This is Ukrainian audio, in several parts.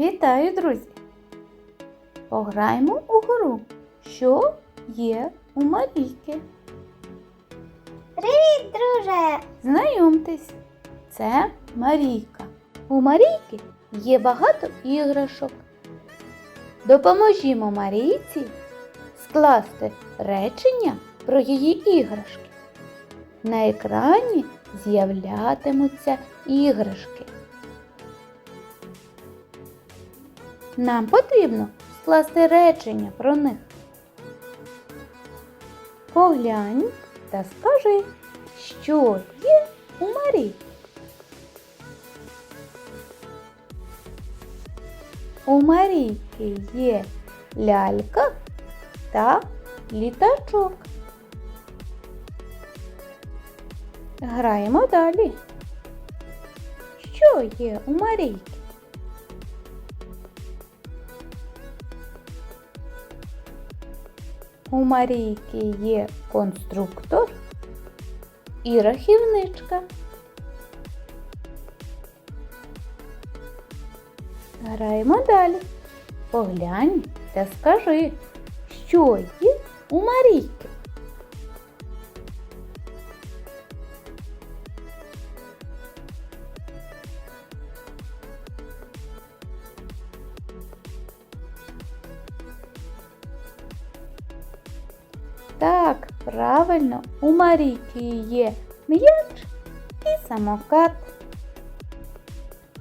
Вітаю, друзі! Пограємо у гру. Що є у Марійки? Привіт, друже! Знайомтесь, це Марійка. У Марійки є багато іграшок. Допоможімо Марійці скласти речення про її іграшки. На екрані з'являтимуться іграшки. Нам потрібно скласти речення про них. Поглянь та скажи, що є у Марії. У Марійки є лялька та літачок. Граємо далі. Що є у Марійки? У Марійки є конструктор і рахівничка. Граємо далі. Поглянь та скажи, що є у Марійки. Так, правильно, у Марійки є м'яч і самокат.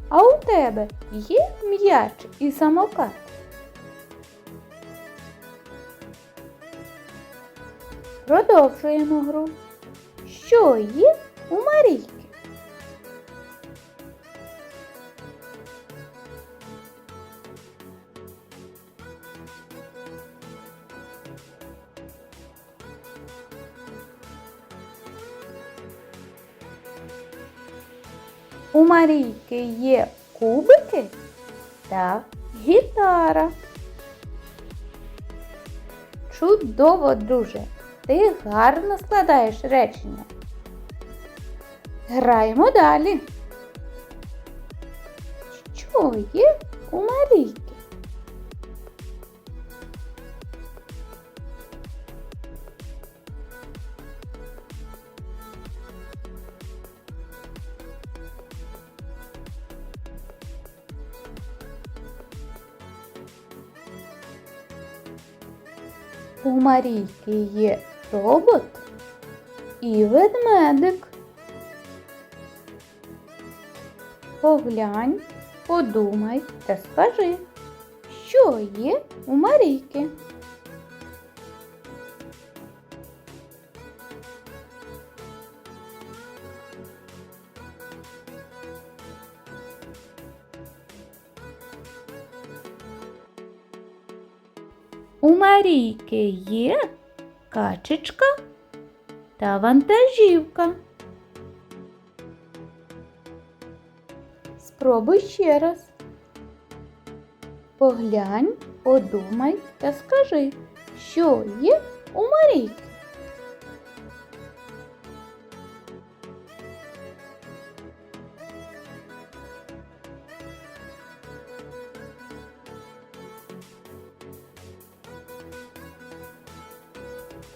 А у тебе є м'яч і самокат? Продовжуємо гру. Що є у Марійки? У Марійки є кубики та гітара. Чудово, друже! Ти гарно складаєш речення. Граємо далі. Що є у Марійки? У Марійки є робот і ведмедик. Поглянь, подумай та скажи, що є у Марійки. У Марійки є качечка та вантажівка. Спробуй ще раз. Поглянь, подумай та скажи, що є у Марійки.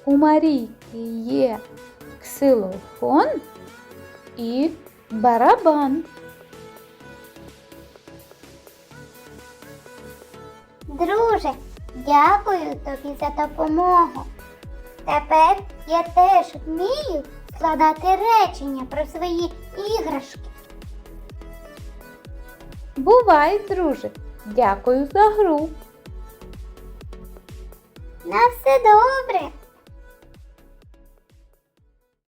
У Марійки є ксилофон і барабан. Друже, дякую тобі за допомогу. Тепер я теж вмію складати речення про свої іграшки. Бувай, друже. Дякую за гру. На все добре.